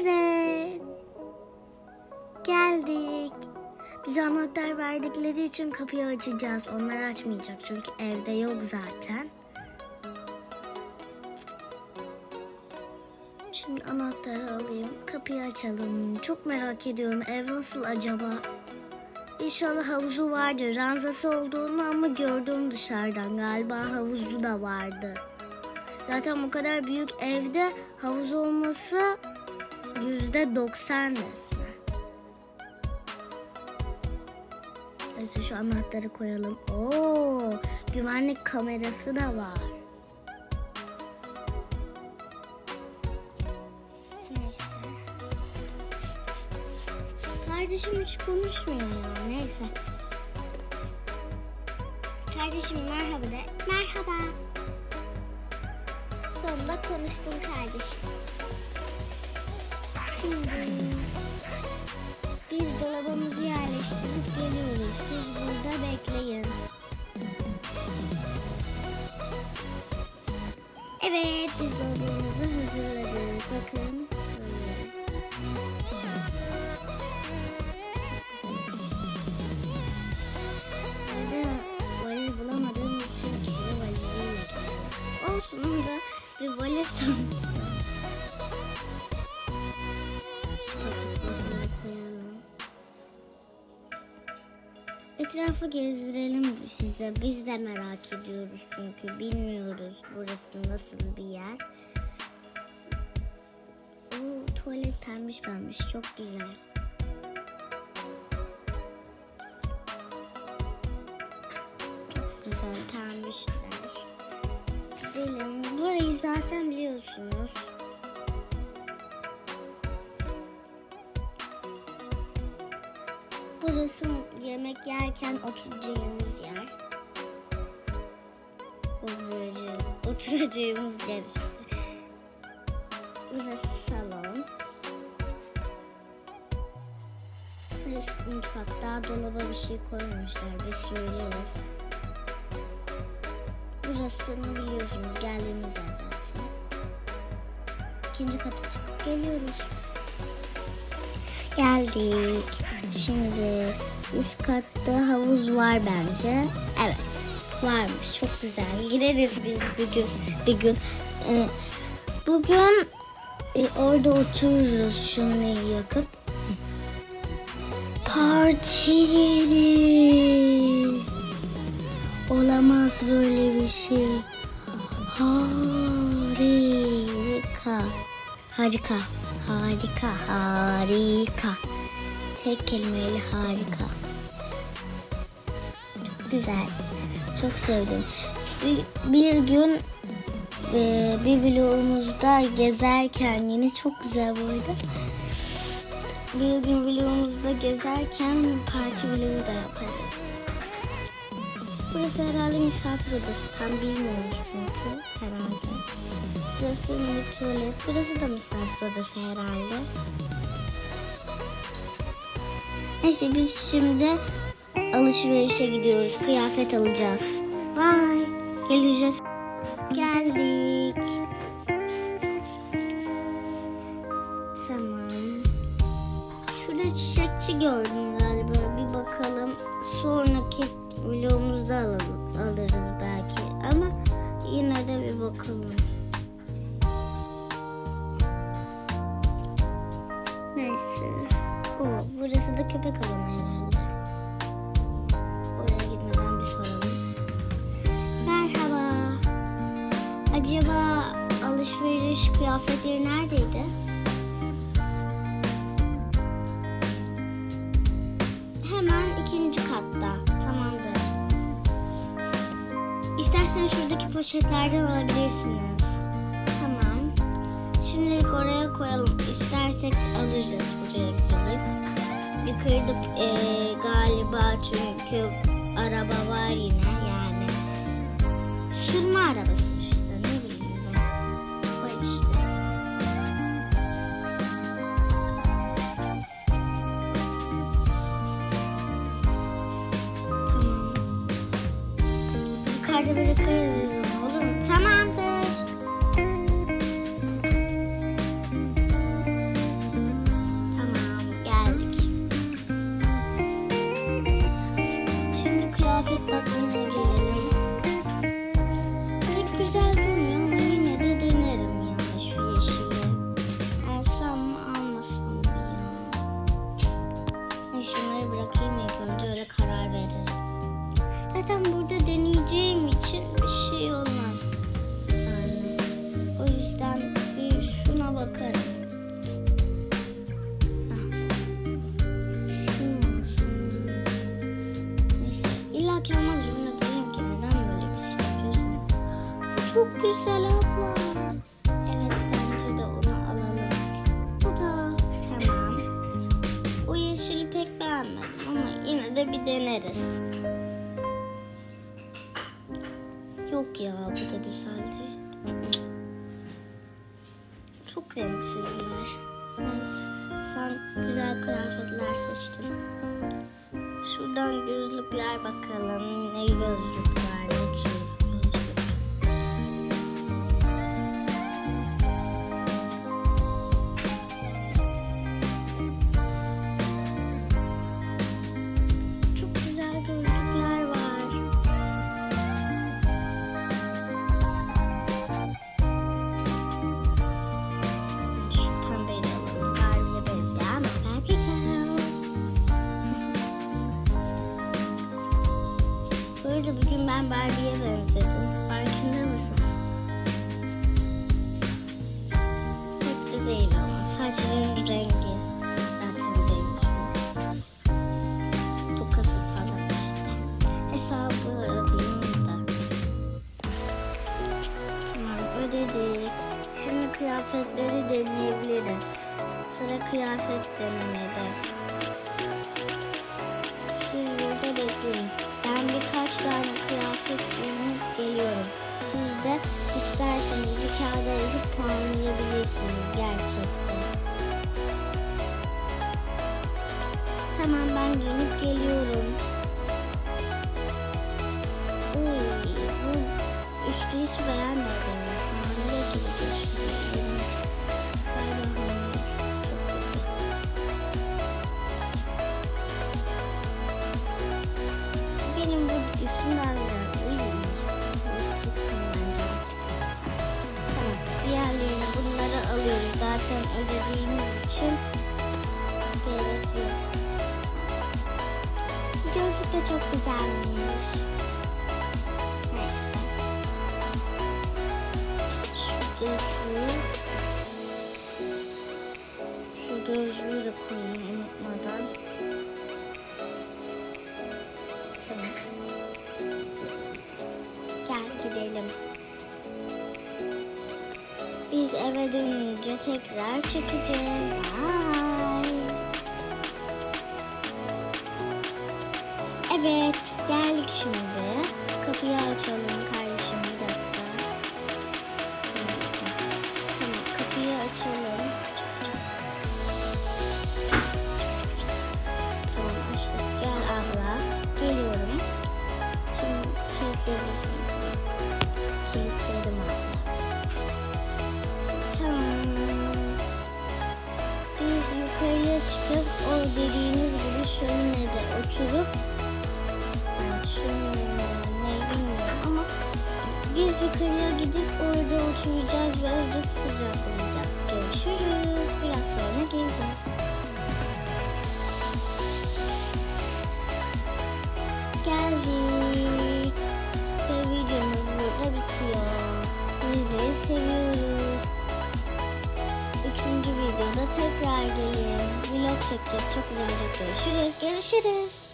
Evet. Geldik. Bize anahtar verdikleri için kapıyı açacağız. Onlar açmayacak çünkü evde yok zaten. Şimdi anahtarı alayım. Kapıyı açalım. Çok merak ediyorum. Ev nasıl acaba? İnşallah havuzu vardır. Ranzası olduğunu ama gördüm dışarıdan. Galiba havuzu da vardı. Zaten bu kadar büyük evde havuz olması yüzde doksan resmen. Neyse şu anahtarı koyalım. Oo, güvenlik kamerası da var. Neyse. Kardeşim hiç konuşmuyor ya. Neyse. Kardeşim merhaba de. Merhaba. Sonunda konuştum kardeşim. Şimdi biz dolabımızı yerleştirip geliyoruz. Siz burada bekleyin. Evet, biz dolabımızı hazırladık. Bakın. Valiz bulamadığım için kendi valizimle. Olsun da bir valiz sonuçta. Etrafı gezdirelim size. Biz de merak ediyoruz çünkü bilmiyoruz burası nasıl bir yer. O tuvalet pembiş pembiş çok güzel. Çok güzel pembişler. Gidelim. Burayı zaten biliyorsunuz. Burası yemek yerken oturacağımız yer. Oturacağımız, oturacağımız yer işte. Burası salon. Burası mutfak. Daha dolaba bir şey koymamışlar. Biz söyleriz. Burasını biliyorsunuz. Geldiğimiz yer zaten. İkinci kata çıkıp geliyoruz. Geldik. Şimdi üst katta havuz var bence. Evet. Varmış. Çok güzel. Gireriz biz bir gün. Bir gün. Ee, bugün e, orada otururuz şömineyi yakıp. Partili. Olamaz böyle bir şey. Harika. Harika. Harika. Harika. Tek kelimeyle harika. Çok güzel. Çok sevdim. Bir, bir gün e, bir vlogumuzda gezerken yine çok güzel bu. Bir gün vlogumuzda gezerken parti vlogu da yaparız. Burası herhalde misafir odası. Tam bilmiyoruz çünkü herhalde. Burası mini tuvalet. Burası da misafir odası herhalde. Neyse biz şimdi alışverişe gidiyoruz. Kıyafet alacağız. Bye. Geleceğiz. Geldik. Tamam. Şurada çiçekçi gördüm galiba. Bir bakalım. Sonraki vlogumuzda alırız belki. Ama yine de bir bakalım. Neyse. O, burası da köpek alanı herhalde. Oraya gitmeden bir soralım. Merhaba. Acaba alışveriş kıyafetleri neredeydi? Hemen ikinci katta. Tamamdır. İstersen şuradaki poşetlerden alabilirsiniz. Şimdilik oraya koyalım. İstersek alacağız buraya gelip. Yukarıda eee, galiba çünkü araba var yine yani. Sürme arabası işte ne bileyim ben. Var işte. Tamam. Yukarıda onu zaten burada deneyeceğim için bir şey olmaz. O yüzden bir şuna bakarım. Ah, illa ki olmaz zorunda değilim ki neden böyle bir şey yapıyorsun? Bu çok güzel abla. Evet bence de onu alalım. Bu da tamam. O yeşili pek beğenmedim ama yine de bir deneriz. Yok ya bu da güzel değil. Hı hı. Çok renksizler. Sen güzel kıyafetler seçtin. Şuradan gözlükler bakalım. Ne gözlükler, Saçların rengi. Zaten benziyor. Tokası falan işte. Hesabı ödeyeyim de. Tamam ödedik. Şimdi kıyafetleri deneyebiliriz. Sıra kıyafet denemede. Siz burada bekleyin. Ben birkaç tane kıyafet giyinip geliyorum. Siz de isterseniz bir kağıda yazıp puanlayabilirsiniz gerçekten. Tamam ben giyinip geliyorum. Uy, bu üstü hiç beğenmedim. Hamile gibi. Benim bu üstümden biraz iyi. Üstüksün bence. Tamam. Diğerlerini bunları alıyoruz. Zaten ödediğimiz için de çok güzelmiş. Şu gözlüğü de koyayım unutmadan. Gel gidelim. Biz eve dönünce tekrar çekeceğiz. Bye. Evet, geldik şimdi. Kapıyı açalım kardeşim bir dakika. Tamam, kapıyı açalım. Tamam açtık. Gel abla. Geliyorum. Şimdi kilitleyebilirsin. Kilitledim abla. Tamam. Biz yukarıya çıkıp o dediğiniz yukarıya gidip orada oturacağız ve azıcık sıcaklayacağız. Görüşürüz. Biraz sonra geleceğiz. Geldik. Ve videomuz burada bitiyor. Sizleri seviyoruz. Üçüncü videoda tekrar gelin. Vlog çekeceğiz. Çok güzel olacak. Görüşürüz. Görüşürüz.